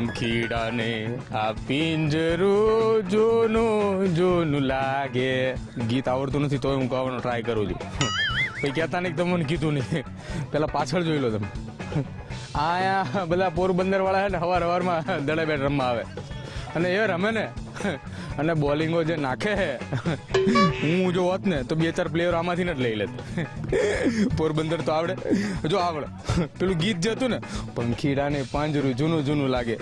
પંખીડાને આ પિંજરું જોનું જોનું લાગે. ગીત આવડતું નથી, તોય હું ગાવાનો ટ્રાય કરું છું. પછી કહેતા નહીં તમને મને કીધું નહીં. પેલા પાછળ જોઈ લો તમે. આયા બધા પોરબંદર વાળા છે ને, હવાર હવારમાં દડે બેટ રમવા આવે. અને એ રમે ને અને બોલિંગો જે નાખે હે, હું જો હોત ને, તો બે ચાર પ્લેયર આમાંથી ને જ લઈ લેત. પોરબંદર તો આવડે. જો આવડે. પેલું ગીત જે હતું ને, પંખીડાને પાંજરું જૂનું જૂનું લાગે.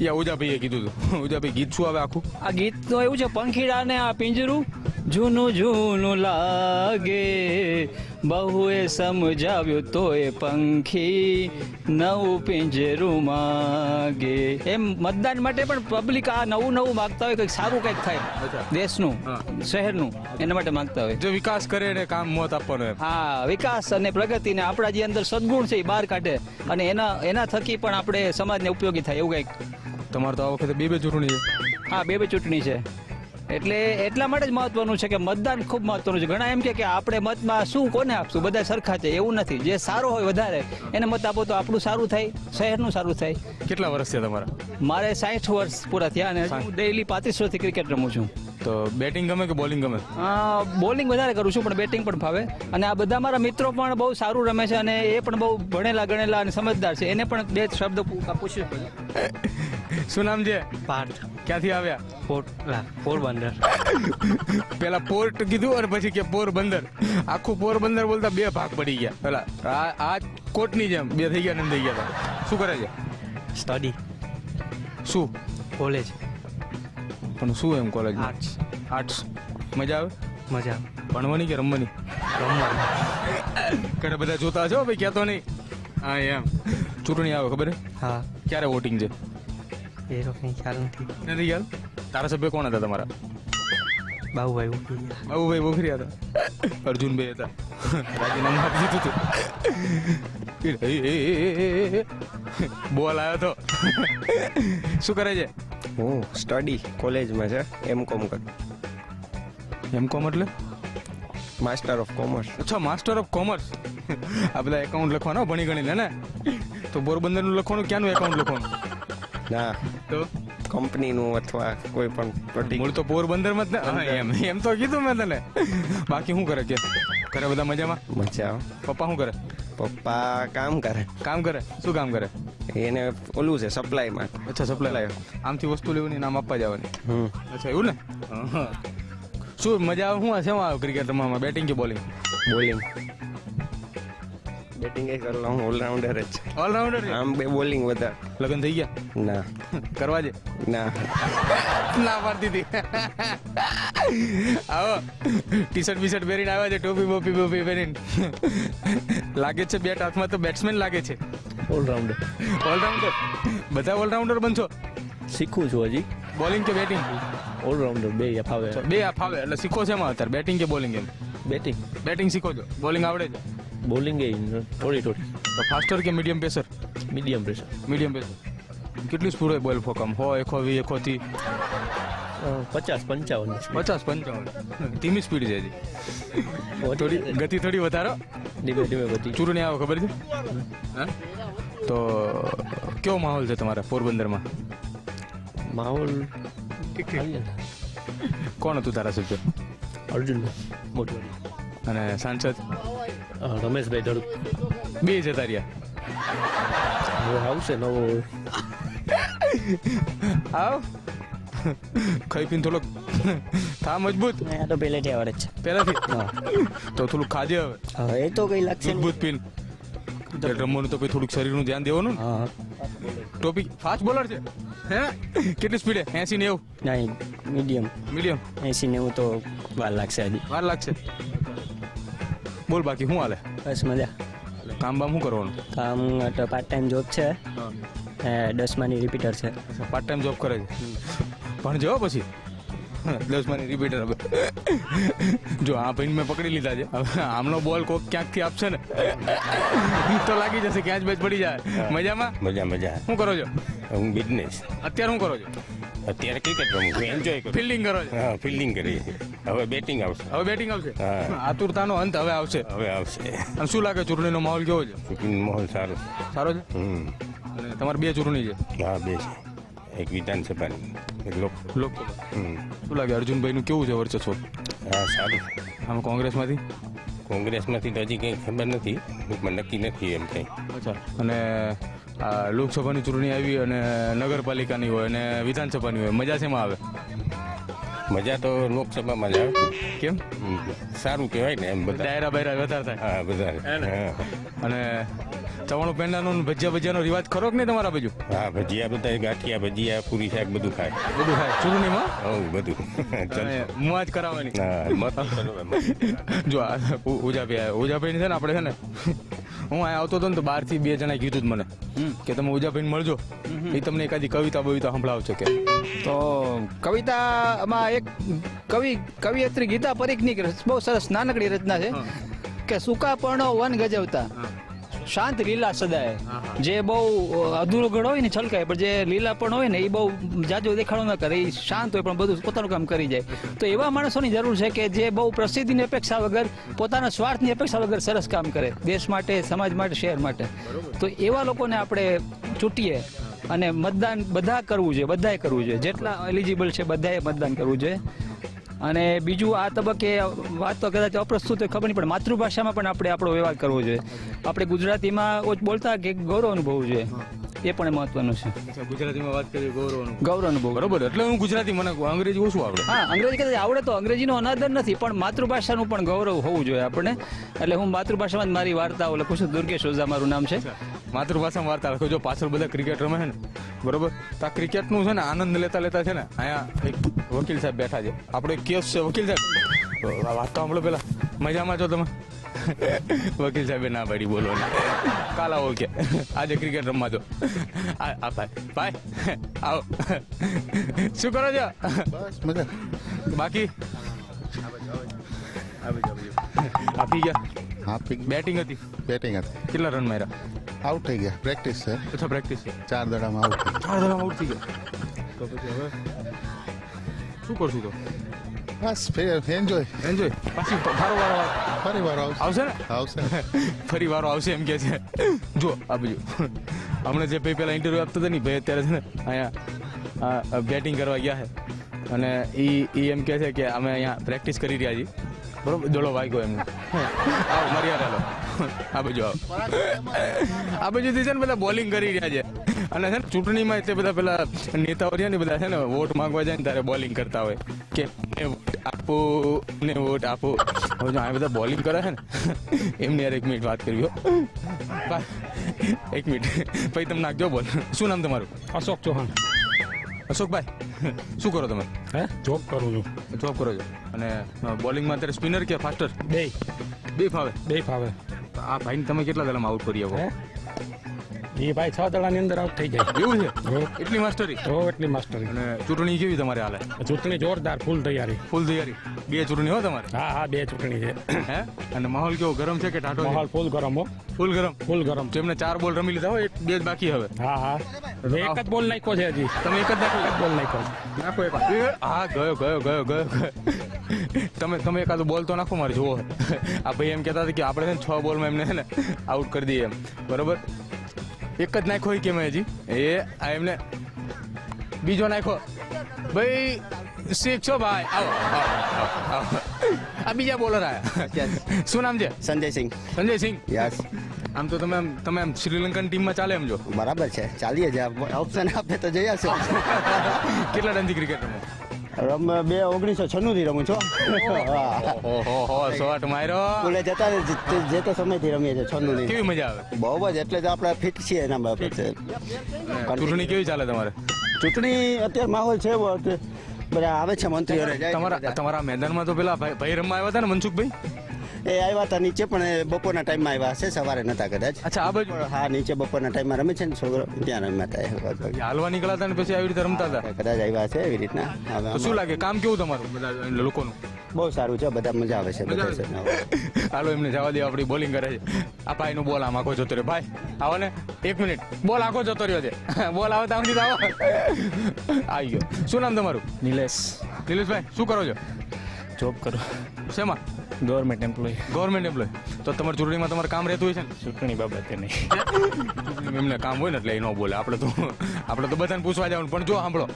યા ઉજાભાઈએ કીધું હતું ઉજાભાઈ ગીત શું આવે આખું? આ ગીત તો એવું છે, પંખીડાને આ પિંજરું જૂનું જૂનું લાગે. બહુએ સમજાવ્યું તો એ પંખી નવું પિંજરું માગે. એમ મતદાન માટે પણ પબ્લિક આ નવું નવું માગતા હોય કંઈક સારું કંઈક થાય. દેશનું. શહેરનું એના માટે માગતા હોય. જો વિકાસ કરે ને કામ મોત આપવાનો હા વિકાસ અને પ્રગતિને આપણા જે અંદર સદગુણ છે એ બહાર કાઢે. અને એના એના થકી પણ આપણે સમાજને ઉપયોગી થાય એવું કંઈક. તમારે તો આ વખતે બે બે ચૂંટણી છે. હા બે બે ચૂંટણી છે. એટલે એટલા માટે જ મહત્વનું છે કે મતદાન ખૂબ મહત્વનું છે. ઘણા એમ કે કે આપણે મતમાં શું કોને આપશું? બધા સરખા છે એવું નથી. જે સારો હોય વધારે એને મત આપો તો આપણું સારું થાય શહેરનું સારું થાય. કેટલા વર્ષ છે તમારા? મારે સાઠ વર્ષ પૂરા થયા અને ડેઈલી પાંત્રીસ વર્ષથી ક્રિકેટ રમું છું. તો બેટિંગ ગમે કે બોલિંગ ગમે? બોલિંગ વધારે કરું છું પણ બેટિંગ પણ ફાવે. અને આ બધા મારા મિત્રો પણ બહુ સારું રમે છે અને એ પણ બહુ ભણેલા ગણેલા અને સમજદાર છે. એને પણ બે શબ્દ પૂછ્યું. શું નામ છે? પાર્થ. ક્યાંથી આવ્યા? પોર્ટ પોરબંદર પેલા પોર્ટ કીધું અને પછી કે પોરબંદર આખું પોરબંદર બોલતા બે ભાગ પડી ગયા. પેલા આ આ કોટની જેમ બે થઈ ગયા ને થઈ ગયા શું કરે છે? સ્ટડી શું? કોલેજ પણ શું એમ કોલેજ આર્ટ્સ આર્ટ્સ મજા આવે? મજા ભણવાની કે રમવાની? રમવાની. ઘરે બધા જોતા છો ભાઈ કહેતો નહીં. હા એમ. ચૂંટણી આવે ખબર હા? ક્યારે વોટિંગ છે? એ તો કંઈ ખ્યાલ નથી. નથી યાદ ધારાસભ્ય કોણ હતા તમારા? બાબુભાઈ ઉઠી બાહુભાઈ બાબુભાઈ હતા. અર્જુનભાઈ હતા. રાજીનામું આપી દીધું હતું. બોલ આવ્યો તો. શું કરે છે? હું સ્ટડી કોલેજમાં છે એમ કોમ કર. એમ કોમ એટલે? માસ્ટર ઓફ કોમર્સ અચ્છા માસ્ટર ઓફ કોમર્સ આ બધા એકાઉન્ટ લખવાના ભણી ગણીને ને? તો પોરબંદરનું લખવાનું ક્યાંનું એકાઉન્ટ લખવાનું? ના. તો? કંપનીનું અથવા કોઈ પણ મૂળ તો પોરબંદરમાં જ ને? એમ એમ તો કીધું મેં તને. બાકી શું કરે કે? ઘરે બધા મજામાં? મજા. પપ્પા શું કરે? પપ્પા કામ કરે. કામ કરે? શું કામ કરે? એને ઓલું છે સપ્લાયમાં અચ્છા સપ્લાય આમથી વસ્તુ લેવાની નામ આપવા જવાની. અચ્છા એવું ને? શું મજા આવે? શું શેમાં આવે ક્રિકેટ રમવામાં? બેટિંગ કે બોલિંગ બોલિંગ બેટિંગ એ કરેલો હું ઓલરાઉન્ડર જ છે? ઓલરાઉન્ડર આમ બે બોલિંગ વધારે. લગ્ન થઈ ગયા? ના. કરવા જે ના. ના પાડતી હતી. આવો. ટી શર્ટ બી શર્ટ પહેરીને આવ્યા છે ટોપી બોપી બોપી પહેરીને. લાગે છે બેટ હાથમાં તો બેટ્સમેન લાગે છે. ઓલરાઉન્ડર ઓલરાઉન્ડર બધા ઓલરાઉન્ડર બનશો? શીખું છું હજી. બોલિંગ કે બેટિંગ ઓલરાઉન્ડર બે ફાવે બે ફાવે એટલે શીખો છે એમાં અત્યારે બેટિંગ કે બોલિંગ એમ? બેટિંગ બેટિંગ શીખો છો. બોલિંગ આવડે છે? બોલિંગ એ થોડી થોડી ફાસ્ટર કે medium pacer medium pacer medium pacer કેટલી સ્પીડ હોય બોલ ફોકમ? હો એકો વી એકો થી પચાસ પંચાવન પચાસ પંચાવન. ધીમી સ્પીડ છે હજી. થોડી ગતિ થોડી વધારો. ધીમે ધીમે ગતિ. ચૂંટણી આવે ખબર છે? તો કેવો માહોલ છે તમારા પોરબંદરમાં? માહોલ કોણ હતું તારા સભ્ય અર્જુન મોટવાડી અને સાંસદ? રમેશભાઈ ધડુક. બે જતા રહ્યા. હવે આવશે નવો. આવ. ખાઈ પીને થોડોક થા મજબૂત. તો પહેલેથી આવડે જ પહેલાથી તો થોડુંક ખાજે હવે. છે એ તો કઈ લાગશે મજબૂત પીન. રમવાનું તો પછી થોડુંક શરીરનું ધ્યાન દેવાનું હા. ટોપિક ફાસ્ટ બોલર છે. હે? કેટલી સ્પીડે? એસી નેવું નહીં મીડિયમ. મીડિયમ. એસી નેવું તો વાર લાગશે હજી. વાર લાગશે. બોલ બાકી શું હાલે? બસ મજા. કામ બામ શું કરવાનું? કામ તો પાર્ટ ટાઈમ જોબ છે એ દસમાની રિપીટર છે. પાર્ટ ટાઈમ જોબ કરે છે. પણ જો પછી? દસ મારી રિપીટર જો આ ભાઈને મેં પકડી લીધા છે. હવે આમનો બોલ કોક ક્યાંકથી આપશે ને? તો લાગી જશે ક્યાં જ બેચ પડી જાય. મજામાં? મજા મજા. શું કરો છો? હું બિઝનેસ અત્યારે શું કરો છો? અત્યારે ક્રિકેટ રમું છું. એન્જોય કરું. ફિલ્ડિંગ કરો છો? હા ફિલ્ડિંગ કરીએ હવે બેટિંગ આવશે. હવે બેટિંગ આવશે? હા. આતુરતાનો અંત હવે આવશે. હવે આવશે. અને શું લાગે ચૂંટણીનો માહોલ કેવો છે? ચૂંટણીનો માહોલ સારો સારો છે? હમ. તમારે બે ચૂંટણી છે? હા બે છે. એક વિધાનસભાની એક લોક. લોકસભા. હમ. શું લાગે અર્જુનભાઈનું કેવું છે વર્ચસ્વ હા સારું આમ કોંગ્રેસમાંથી? કોંગ્રેસમાંથી તો હજી કંઈ ખબર નથી. ટૂંકમાં નક્કી નથી એમ કંઈ. અચ્છા. અને આ લોકસભાની ચૂંટણી આવી અને નગરપાલિકાની હોય અને વિધાનસભાની હોય મજા શેમાં આવે? મજા તો લોકસભામાં જ આવે. કેમ? હમ. સારું કહેવાય ને એમ બધા. ડાયરા બાયરા વધારે થાય. હા બધા હા. અને ચવાણું પેંડાનો ને ભજીયા ભજીયાનો રિવાજ ખરો કે નહીં તમારા બાજુ? હા ભજીયા બધા ગાંઠિયા ભજીયા પૂરી શાક બધું ખાય. બધું ખાય? ચૂંટણીમાં હવ બધું. મોજ કરાવવાની. હા મત જો ઉજાભાઈ ઉજાભાઈ છે ને આપણે છે ને હું અહીંયા આવતો હતો ને તો બહારથી બે જણા કીધું જ મને કે તમે ઉજાભાઈને મળજો. એ તમને એકાદી કવિતા બવિતા સંભળાવશે કે. તો કવિતામાં એક કવિ કવિયત્રી ગીતા પરીખની બહુ સરસ નાનકડી રચના છે કે સુકા પર્ણો વન ગજવતા. શાંત લીલા સદાય. જે બહુ અધૂરો ગળ હોય ને છલકાય, પણ જે લીલા પણ હોય ને એ બહુ જાજો દેખાડો ન કરે, એ શાંત હોય પણ બધું પોતાનું કામ કરી જાય. તો એવા માણસોની જરૂર છે કે જે બહુ પ્રસિદ્ધિની અપેક્ષા વગર, પોતાના સ્વાર્થની અપેક્ષા વગર સરસ કામ કરે, દેશ માટે, સમાજ માટે, શહેર માટે. તો એવા લોકોને આપણે ચૂંટીએ અને મતદાન બધા કરવું જોઈએ, બધાએ કરવું જોઈએ. જેટલા એલિજિબલ છે બધાએ મતદાન કરવું જોઈએ. અને બીજું આ તબક્કે વાત તો કદાચ અપ્રસ્તુત ખબર નહીં પણ માતૃભાષામાં પણ આપણે આપણો વ્યવહાર કરવો જોઈએ. આપણે ગુજરાતીમાં ઓછ બોલતા કે ગૌરવ અનુભવવું જોઈએ? એ પણ મહત્વનું છે. ગુજરાતીમાં વાત કરીએ ગૌરવનું ગૌરવ અનુભવ. બરોબર એટલે હું ગુજરાતી મને અંગ્રેજી ઓછું આવડે. હા અંગ્રેજી કદાચ આવડે તો અંગ્રેજીનો અનાદર નથી પણ માતૃભાષાનું પણ ગૌરવ હોવું જોઈએ આપણને. એટલે હું માતૃભાષામાં જ મારી વાર્તાઓ લખું છું. દુર્ગેશ ઓઝા મારું નામ છે. માતૃભાષામાં વાર્તા લખો. જો પાછળ બધા ક્રિકેટ રમે છે ને બરોબર? તો આ ક્રિકેટનું છે ને આનંદ લેતા લેતા છે ને અહીંયા એક વકીલ સાહેબ બેઠા છે. આપણો એક કેસ છે વકીલ સાહેબ. વાત તો સાંભળો પેલા. મજામાં છો તમે? વકીલ સાહેબે ના પાડી બોલો કાલ આવો કે આજે ક્રિકેટ રમવા દો. આ ભાઈ. ભાઈ આવો. શું કરો છો? બસ મજા. બાકી? આપી ગયા? હા પિક બેટિંગ હતી. બેટિંગ હતી. કેટલા રન માર્યા? આઉટ થઈ ગયા. પ્રેક્ટિસ છે. અચ્છા પ્રેક્ટિસ છે. ચાર દડામાં આઉટ ચાર દડામાં આઉટ થઈ ગયા. તો પછી હવે શું કરશું તો? બસ એન્જોય એન્જોય પાછી વારો આવે. ફરી વારો આવશે. આવશે ને? આવશે. ફરી વારો આવશે એમ કે છે. જો આ બીજું. હમણાં જે ભાઈ પેલા ઇન્ટરવ્યુ આપતો હતો ને ભાઈ અત્યારે છે ને અહીંયા બેટિંગ કરવા ગયા છે. અને એ એમ કહે છે કે અમે અહીંયા પ્રેક્ટિસ કરી રહ્યા છીએ. બરોબર? દોડો વાગ્યો એમને આવો મારી હારે હાલો આ બાજુ આવો. આ બાજુથી છે ને બધા બોલિંગ કરી રહ્યા છે. અને છે ને ચૂંટણીમાં તે બધા પેલા નેતાઓ રહ્યા ને બધા છે ને વોટ માંગવા જાય ને ત્યારે બોલિંગ કરતા હોય. કે મને વોટ આપો ને વોટ આપો. હવે જો આ બધા બોલિંગ કરે છે ને એમની યાર એક મિનિટ વાત કરવી હો. એક મિનિટ. પછી તમે નાખજો બોલ. શું નામ તમારું? અશોક ચૌહાણ. અશોકભાઈ શું કરો તમે? હે? જોબ કરું છું. જોબ કરો છો. અને બોલિંગમાં અત્યારે સ્પિનર કે ફાસ્ટર બે બે ફાવે બે ફાવે તો આ ભાઈને તમે કેટલા દલામાં આઉટ કરી આવો એ ભાઈ છ દડાની અંદર આઉટ થઈ જાય. એવું છે? એટલી માસ્ટરી તો એટલી માસ્ટરી અને ચૂંટણી કેવી તમારે હાલે? ચૂંટણી જોરદાર ફૂલ તૈયારી. ફૂલ તૈયારી? બે ચૂંટણી હો તમારે? હા હા બે ચૂંટણી છે. હે? અને માહોલ કેવો ગરમ છે કે ટાટો માહોલ ફૂલ ગરમ હો. ફૂલ ગરમ? ફૂલ ગરમ. જેમને ચાર બોલ રમી લીધા હોય બે જ બાકી હવે. હા હા. એક જ બોલ નાખ્યો છે હજી. તમે એક જ નાખ્યો? બોલ નાખ્યો નાખો એક હા ગયો ગયો ગયો ગયો ગયો. તમે તમે એકાદો બોલ તો નાખો મારે જુઓ. આ ભાઈ એમ કહેતા હતા કે આપણે ને છ બોલમાં એમને ને આઉટ કરી દઈએ એમ. બરોબર? એક જ નાખ્યો હોય કેમ હજી. એ આ એમને બીજો નાખો ભાઈ શીખ છો ભાઈ? આવો. આ બીજા બોલર આયા. શું નામ છે? સંજય સિંઘ સંજય સિંહ? યસ. આમ તો તમે તમે આમ શ્રીલંકન ટીમમાં ચાલે એમ જો. બરાબર છે. ચાલીએ જ ઓપ્શન આપે તો જઈ આવશે. કેટલા રનથી ક્રિકેટ રમો? રમ બે ઓગણીસો છન્નું થી રમું છું શોટ માર્યો. સ્કૂલે જતા જે- તે સમયથી રમીએ છીએ છન્નું ની કેવી મજા આવે? બહુ જ એટલે જ આપણે ફિટ છીએ એના બાબતે ચૂંટણી કેવી ચાલે તમારે? ચૂંટણી અત્યારે માહોલ છે બધા આવે છે મંત્રીઓ તમારા તમારા મેદાનમાં તો પેલા ભાઈ રમવા આવ્યા હતા ને મનસુખભાઈ? એ આવ્યા હતા નીચે પણ એ બપોરના ટાઈમમાં આવ્યા હશે સવારે નતા કદાચ. અચ્છા આ બાજુ? હા નીચે બપોરના ટાઈમમાં રમે છે ને છોકરો ત્યાં રમ્યા હતા હાલવા નીકળ્યા હતા ને પછી આવી રીતે રમતા હતા? કદાચ આવ્યા છે એવી રીતના. શું લાગે કામ કેવું તમારું બધા લોકોનું? બહુ સારું છે બધા મજા આવે છે બધા. હાલો એમને જવા દે આપણી બોલિંગ કરે છે. આ ભાઈનું બોલ આમ આખો જતો રહ્યો. ભાઈ આવો ને એક મિનિટ. બોલ આખો જતો રહ્યો છે. બોલ આવે ત્યાં સુધી આવો. આવી ગયો. શું નામ તમારું? નિલેશ. નિલેશભાઈ શું કરો છો? જોબ કરો. શેમાં? ગવર્મેન્ટ એમ્પ્લોય ગવર્મેન્ટ એમ્પ્લોય તો તમારે ચૂંટણીમાં તમારે કામ રહેતું હોય છે ને? ચૂંટણી બાબતે નહીં. એમને કામ હોય ને એટલે એ ન બોલે. આપણે તો આપણે તો બધાને પૂછવા જવાનું. પણ જો સાંભળો.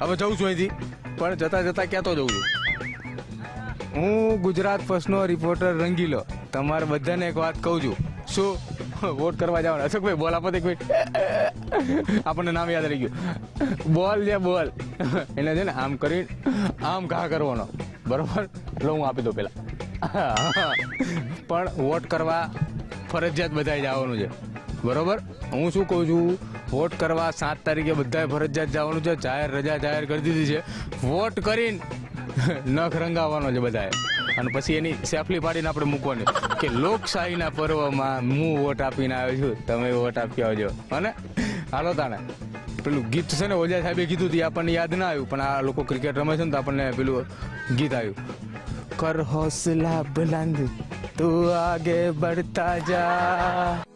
હવે જઉં છું અહીંથી. પણ જતા જતા ક્યાં તો જઉં છું? હું ગુજરાત ફર્સ્ટનો રિપોર્ટર રંગીલો. તમારે બધાને એક વાત કહું છું. શું? વોટ કરવા જવાનું? અશોકભાઈ બોલ આપો એક મિનિટ. આપણને નામ યાદ રહી ગયું. બોલ જે બોલ. એને છે ને આમ કરી આમ ઘા કરવાનો. બરોબર? લો હું આપી દઉં પેલા. પણ વોટ કરવા ફરજિયાત બધાએ જવાનું છે. બરોબર? હું શું કહું છું? વોટ કરવા સાત તારીખે બધાએ ફરજિયાત જવાનું છે. જાહેર રજા જાહેર કરી દીધી છે. વોટ કરીને નખ રંગાવવાનો છે બધાએ અને પછી એની સેફલી પાડીને આપણે મૂકવાની. કે લોકશાહીના પર્વમાં હું વોટ આપીને આવ્યો છું. તમે વોટ આપી આવજો. અને હાલો તાણે. પેલું ગીત છે ને ઓજા સાહેબે કીધું હતું આપણને યાદ ના આવ્યું. પણ આ લોકો ક્રિકેટ રમે છે ને તો આપણને પેલું ગીત આવ્યું. કર હોસલા બુલંદ તું આગે બઢતા જા